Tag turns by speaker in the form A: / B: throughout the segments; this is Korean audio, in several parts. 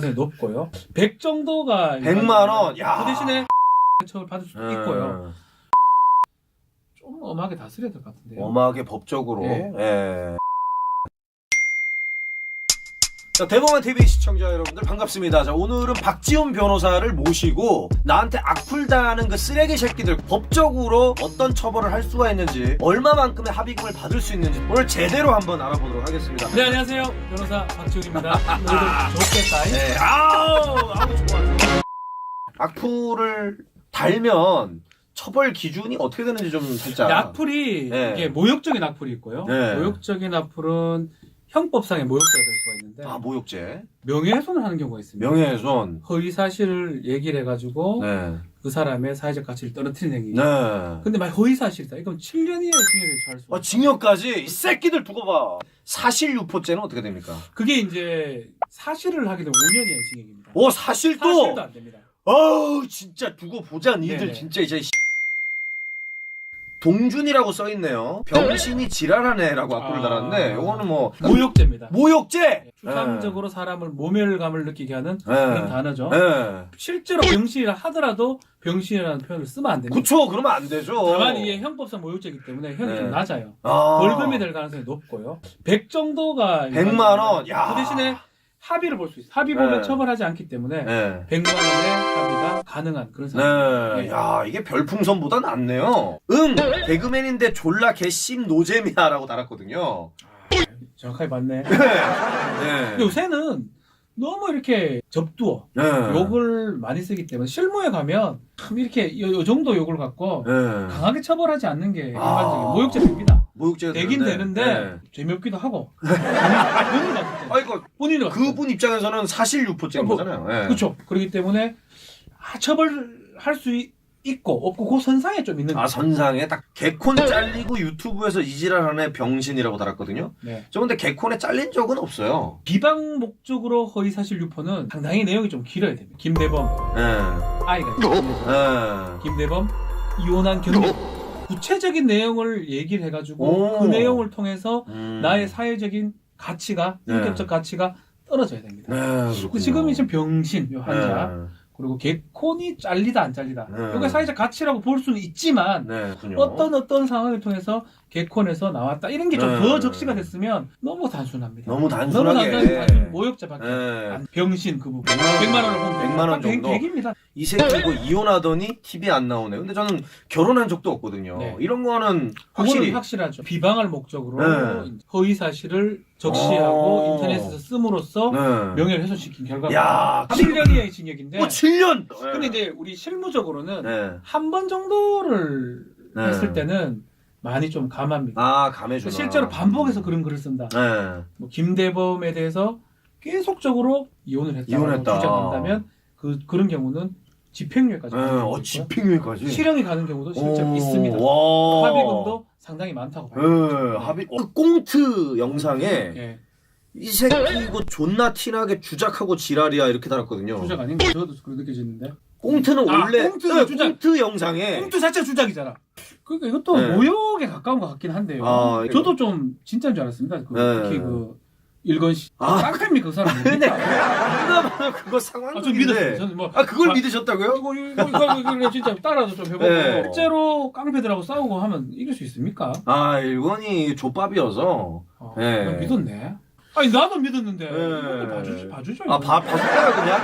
A: 가능성이 높고요. 100 정도가
B: 100만 원? 야.
A: 그 대신에 처벌 받을 수
B: 예.
A: 있고요. 좀 엄하게 다스려야 될 것 같은데요.
B: 엄하게 법적으로.
A: 예.
B: 예. 자, 대범한 TV 시청자 여러분들 반갑습니다. 자, 오늘은 박지훈 변호사를 모시고 나한테 악플 당하는 그 쓰레기 새끼들 법적으로 어떤 처벌을 할 수가 있는지 얼마만큼의 합의금을 받을 수 있는지 오늘 제대로 한번 알아보도록 하겠습니다.
A: 네 안녕하세요 변호사 박지훈입니다. 너희들 좋겠다.
B: 네, 아우, 아우 좋아. 좋아. 악플을 달면 처벌 기준이 어떻게 되는지 좀 살짝.
A: 네, 악플이
B: 네.
A: 이게 모욕적인 악플이 있고요.
B: 네.
A: 모욕적인 악플은 형법상의 모욕죄가 될 수가 있는데
B: 아 모욕죄,
A: 명예훼손을 하는 경우가 있습니다.
B: 명예훼손.
A: 허위 사실을 얘기를 해가지고
B: 네,
A: 그 사람의 사회적 가치를 떨어뜨리는 행위.
B: 네.
A: 근데 만약 허위 사실이다. 이건 7년 이하의 징역에 처할 수가
B: 아,
A: 있어요.
B: 징역까지 이 새끼들 두고 봐. 사실 유포죄는 어떻게 됩니까?
A: 그게 이제 사실을 하게 되면 5년 이하의 징역입니다.
B: 오 사실도.
A: 사실도 안 됩니다.
B: 어우 진짜 두고 보자 니들
A: 네네.
B: 진짜 이제 씨. 동준이라고 써 있네요. 병신이 지랄하네라고 악플을
A: 아.
B: 달았는데 요거는 뭐
A: 모욕죄입니다.
B: 모욕죄.
A: 추상적으로 사람을 모멸감을 느끼게 하는
B: 네.
A: 그런 단어죠.
B: 네.
A: 실제로 병신이라 하더라도 병신이라는 표현을 쓰면 안 됩니다.
B: 그쵸 그러면 안 되죠.
A: 다만 이게 형법상 모욕죄이기 때문에 형이
B: 네.
A: 좀 낮아요.
B: 아.
A: 벌금이 될 가능성이 높고요. 100 정도가
B: 100만 원. 야.
A: 그 대신에 합의를 볼 수 있어요. 합의범에
B: 네.
A: 처벌하지 않기 때문에
B: 네.
A: 100만 원의 합의가 가능한 그런 상황입니다.
B: 네.
A: 네.
B: 야, 이게 별풍선보다 낫네요. 응, 개그맨인데 졸라 개씹 노잼이야라고 달았거든요.
A: 정확하게 맞네.
B: 네.
A: 근데 요새는 너무 이렇게 접두어
B: 네.
A: 욕을 많이 쓰기 때문에 실무에 가면 참 이렇게 요, 요 정도 욕을 갖고
B: 네.
A: 강하게 처벌하지 않는 게
B: 아.
A: 일반적인 모욕죄 됩니다.
B: 모욕죄가
A: 되긴
B: 되는데. 네.
A: 재미없기도 하고 때
B: 아이고,
A: 봤을 때
B: 그분 입장에서는 사실 유포죄인
A: 뭐,
B: 거잖아요. 네.
A: 그렇죠. 그렇기 때문에 아, 처벌할 수 있- 있고 없고 그 선상에 좀 있는
B: 아, 선상에 딱 개콘 잘리고 유튜브에서 이지랄하네 병신이라고 달았거든요.
A: 네.
B: 저 근데 개콘에 잘린 적은 없어요.
A: 비방 목적으로 허위 사실 유포는 상당히 내용이 좀 길어야 됩니다. 김대범
B: 네.
A: 아이가 있죠.
B: 네.
A: 김대범 이혼한 경력 구체적인 내용을 얘기를 해가지고
B: 오.
A: 그 내용을 통해서
B: 음.
A: 나의 사회적인 가치가
B: 네.
A: 인격적 가치가 떨어져야 됩니다.
B: 네, 그렇군요.
A: 지금 이제 병신 요 환자
B: 네.
A: 그리고 개콘이 잘리다 안 잘리다
B: 네.
A: 이게 사회적 가치라고 볼 수는 있지만
B: 네, 그렇군요.
A: 어떤 어떤 상황을 통해서 개콘에서 나왔다 이런 게좀
B: 네.
A: 더 적시가 됐으면 너무 단순합니다.
B: 너무
A: 너무
B: 단순하게.
A: 단순 단순 모욕죄밖에
B: 네.
A: 안- 병신 그 부분
B: 100만 원
A: 100만 원을 보면
B: 100만 원 정도?
A: 100입니다.
B: 이 새끼 이거 이혼하더니 TV 안 나오네. 근데 저는 결혼한 적도 없거든요.
A: 네.
B: 이런 거는
A: 확실히
B: 확실히
A: 확실하죠. 비방할 목적으로
B: 네.
A: 허위 사실을 적시하고
B: 오.
A: 인터넷에서 씀으로써
B: 네.
A: 명예를 훼손시킨 결과가
B: 야,
A: 7년 이하의 징역인데
B: 뭐 7년.
A: 근데 이제 우리 실무적으로는
B: 네.
A: 한 번 정도를
B: 네.
A: 했을 때는 많이 좀 감합니다.
B: 아, 감해주나.
A: 실제로 반복해서 그런 글을 쓴다.
B: 네.
A: 뭐 김대범에 대해서 계속적으로 이혼을 했다고
B: 이혼했다.
A: 주장한다면 그 그런 경우는 집행유예까지
B: 네.
A: 가는 경우도
B: 어,
A: 있고요.
B: 집행유예까지.
A: 실형이 가는 경우도 실제 로
B: 오,
A: 있습니다.
B: 와.
A: 합의금도 상당히 많다고 봐요.
B: 네, 합의. 어, 꽁트 영상에
A: 예,
B: 이 새끼 이거 존나 티나게 주작하고 지랄이야 이렇게 달았거든요.
A: 주작 아닌가? 저도 그렇게 느껴지는데.
B: 꽁트는
A: 아,
B: 원래
A: 꽁트,
B: 네,
A: 주작.
B: 꽁트 영상에
A: 꽁트 자체 주작이잖아. 그러니까 이것도
B: 네.
A: 모욕에 가까운 것 같긴 한데요.
B: 아, 이거-
A: 저도 좀 진짜인 줄 알았습니다. 그,
B: 네.
A: 특히 그 일건 씨.
B: 아,
A: 깡패입니까 그 사람?
B: 근데 봐도 그거
A: 아, 좀 믿었어요.
B: 상황인데.
A: 저는 뭐
B: 아 그걸
A: 아,
B: 믿으셨다고요?
A: 이거 이거 이거 이거 이거 진짜 따라도 좀 해보고
B: 네.
A: 실제로 깡패들하고 싸우고 하면 이길 수 있습니까?
B: 아 일본이 족밥이어서.
A: 어,
B: 네.
A: 난 믿었네. 아니 나도 믿었는데
B: 네.
A: 봐주지 봐주죠.
B: 아
A: 이거.
B: 봐, 봐줄까요 그냥?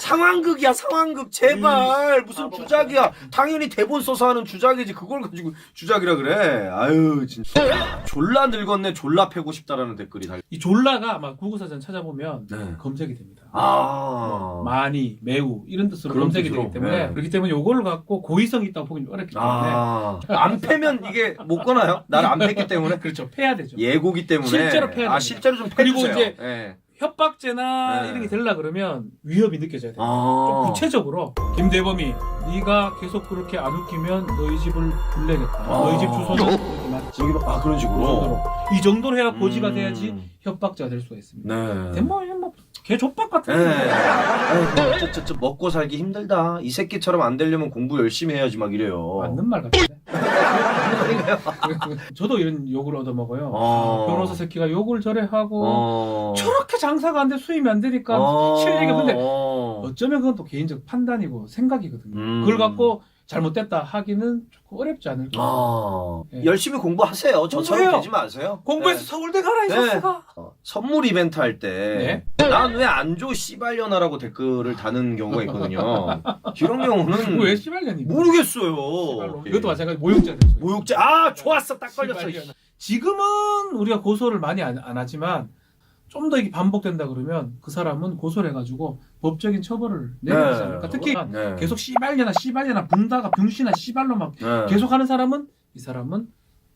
B: 상황극이야 상황극. 제발. 무슨
A: 바보
B: 주작이야. 당연히 대본 써서 하는 주작이지. 그걸 가지고 주작이라 그래. 아유 진짜. 졸라 늙었네. 졸라 패고 싶다라는 댓글이 달려
A: 이 졸라가 아마 구구사전 찾아보면
B: 네.
A: 검색이 됩니다.
B: 아.
A: 많이, 매우 이런 뜻으로
B: 그런
A: 검색이
B: 뜻으로,
A: 되기 때문에
B: 네.
A: 그렇기 때문에 요거를 갖고 고의성이 있다고 보기 좀 어렵기 때문에.
B: 아 안 패면 이게 못 거나요? 나를 안 팼기 때문에?
A: 그렇죠. 패야 되죠.
B: 예고기 때문에.
A: 실제로 패야
B: 아
A: 됩니다.
B: 실제로 좀
A: 그리고
B: 패주세요.
A: 이제
B: 예.
A: 협박죄나
B: 네.
A: 이런 게 되려 그러면 위협이 느껴져야 돼요.
B: 아.
A: 좀 구체적으로 김대범이 네가 계속 그렇게 안 웃기면 너희 집을 불내겠다.
B: 아.
A: 너희 집 주소는 여기 맞지.
B: 여기 봐, 아 그런
A: 그
B: 식으로
A: 정도로. 이 정도로 해야 고지가
B: 음.
A: 돼야지 협박죄가 될 수가 있습니다.
B: 네.
A: 뭐, 뭐, 개 족박 같은
B: 네. 아이고 저 저 저 먹고 살기 힘들다. 이 새끼처럼 안 되려면 공부 열심히 해야지 막 이래요.
A: 맞는 말 같은데. 저도 이런 욕을 얻어먹어요.
B: 어.
A: 변호사 새끼가 욕을 저래 하고
B: 어.
A: 저렇게 장사가 안 돼 수임이 안 되니까
B: 어.
A: 실력이 근데
B: 어.
A: 어쩌면 그건 또 개인적 판단이고 생각이거든요.
B: 음.
A: 그걸 갖고 잘못됐다 하기는 조금 어렵지 않을까.
B: 아.
A: 예.
B: 열심히 공부하세요. 저처럼
A: 공부해요.
B: 되지 마세요.
A: 공부해서
B: 네.
A: 서울대 가라 이
B: 네.
A: 자식아.
B: 어, 선물 이벤트 할때난왜 안 줘 씨발년아라고 댓글을 다는 경우가 있거든요. 이런 경우는
A: 왜 씨발년이?
B: 모르겠어요.
A: 이것도 마찬가지 모욕죄 됐어요.
B: 모욕죄. 아 좋았어 딱 걸렸어.
A: 씨발년. 지금은 우리가 고소를 많이 안, 안 하지만 좀 더 이게 반복된다 그러면 그 사람은 고소를 해가지고 법적인 처벌을 내야 되지 않을까. 특히
B: 네.
A: 계속 씨발년아 씨발년아 붕다가 병신아 씨발로 막
B: 네.
A: 계속 하는 사람은 이 사람은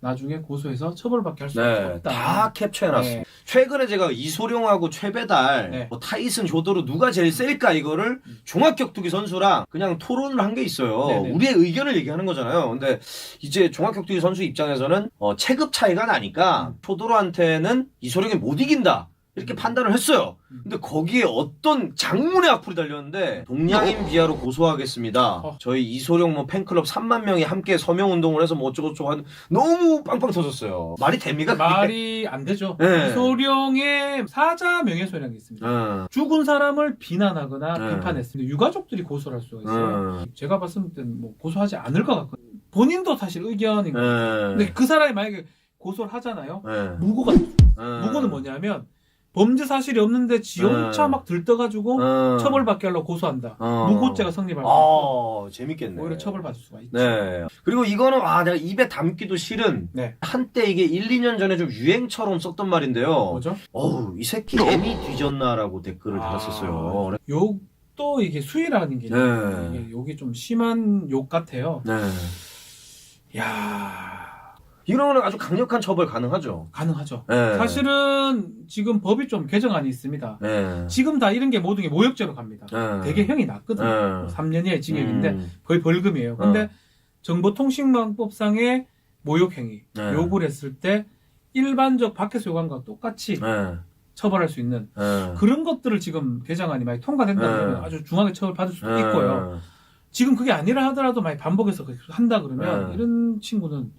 A: 나중에 고소해서 처벌받게 할 수
B: 네,
A: 없다.
B: 다 캡처해놨어요.
A: 네.
B: 최근에 제가 이소룡하고 최배달,
A: 네.
B: 뭐 타이슨 조더로 누가 제일 셀까 이거를 종합격투기 선수랑 그냥 토론을 한 게 있어요.
A: 네네.
B: 우리의 의견을 얘기하는 거잖아요. 근데 이제 종합격투기 선수 입장에서는 어, 체급 차이가 나니까
A: 음.
B: 초도로한테는 이소룡이 못 이긴다. 이렇게 판단을 했어요.
A: 음.
B: 근데 거기에 어떤 장문의 악플이 달렸는데 동양인 비하로 고소하겠습니다.
A: 어.
B: 저희 이소룡 뭐 팬클럽 3만 명이 함께 서명 운동을 해서 뭐 어쩌고저쩌고 하는 너무 빵빵 터졌어요. 말이 됩니까? 그게?
A: 말이 안 되죠.
B: 네.
A: 소령의 사자 명예훼손이라는 게 있습니다.
B: 응.
A: 죽은 사람을 비난하거나
B: 네.
A: 비판했습니다. 유가족들이 고소를 할 수가 있어요.
B: 응.
A: 제가 봤을 때는 뭐 고소하지 않을 것 같거든요. 본인도 사실 의견인 거예요.
B: 응.
A: 근데 그 사람이 만약에 고소를 하잖아요.
B: 응.
A: 무고가
B: 응.
A: 무고는 뭐냐면 범죄 사실이 없는데 지 혼자
B: 네.
A: 막 들떠가지고
B: 응.
A: 처벌받게 하려고 고소한다.
B: 어.
A: 무고죄가 성립할 수 있고
B: 아, 재밌겠네.
A: 오히려 처벌받을 수가 있죠.
B: 네. 그리고 이거는 아 내가 입에 담기도 싫은
A: 네.
B: 한때 이게 1, 2년 전에 좀 유행처럼 썼던 말인데요.
A: 뭐죠?
B: 어우, 이 새끼 애미 뒤졌나라고 댓글을
A: 아.
B: 달았었어요.
A: 욕도 이게 수위라는 게
B: 네.
A: 이게 욕이 좀 심한 욕 같아요.
B: 네.
A: 야
B: 이런 거는 아주 강력한 처벌 가능하죠.
A: 가능하죠.
B: 네.
A: 사실은 지금 법이 좀 개정안이 있습니다.
B: 네.
A: 지금 다 이런 게 모든 게 모욕죄로 갑니다.
B: 네.
A: 되게 형이 낮거든요.
B: 네.
A: 3년 이하의 징역인데
B: 음.
A: 거의 벌금이에요. 근데
B: 어.
A: 정보통신망법상의 모욕행위
B: 네.
A: 욕을 했을 때 일반적 밖에서 거 똑같이
B: 네.
A: 처벌할 수 있는
B: 네.
A: 그런 것들을 지금 개정안이 많이 통과된다면
B: 네.
A: 아주 중하게 처벌받을 수도
B: 네.
A: 있고요. 지금 그게 아니라 하더라도 많이 반복해서 한다 그러면
B: 네.
A: 이런 친구는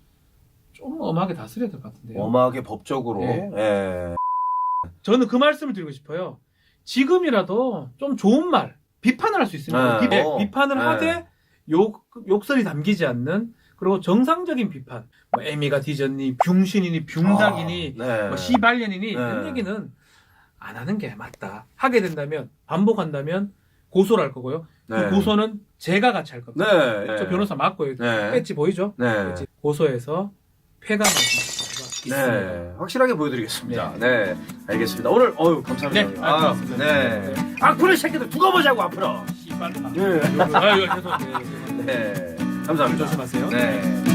A: 좀 엄하게 다스려야 될 것 같은데요.
B: 엄하게 법적으로.
A: 네.
B: 예.
A: 저는 그 말씀을 드리고 싶어요. 지금이라도 좀 좋은 말, 비판을 할 수 있습니다.
B: 네.
A: 비,
B: 어.
A: 비판을
B: 네.
A: 하되 욕, 욕설이 담기지 않는 그리고 정상적인 비판. 뭐 애미가 뒤졌니, 병신이니, 병닭이니,
B: 아, 네.
A: 뭐 씨발년이니 이런
B: 네.
A: 얘기는 안 하는 게 맞다. 하게 된다면 반복한다면 고소를 할 거고요.
B: 네.
A: 그 고소는 제가 같이 할 겁니다.
B: 네.
A: 저 변호사 맞고요.
B: 네.
A: 배지 보이죠?
B: 네.
A: 배지. 고소해서 있습니다.
B: 네, 확실하게 보여드리겠습니다. 네, 알겠습니다. 오늘 어유 감사합니다.
A: 네, 아, 고맙습니다.
B: 네.
A: 네.
B: 악플의 새끼들 두고 보자고 앞으로.
A: 씨발.
B: 네,
A: 아유, 죄송합니다.
B: 네, 감사합니다.
A: 조심하세요.
B: 네.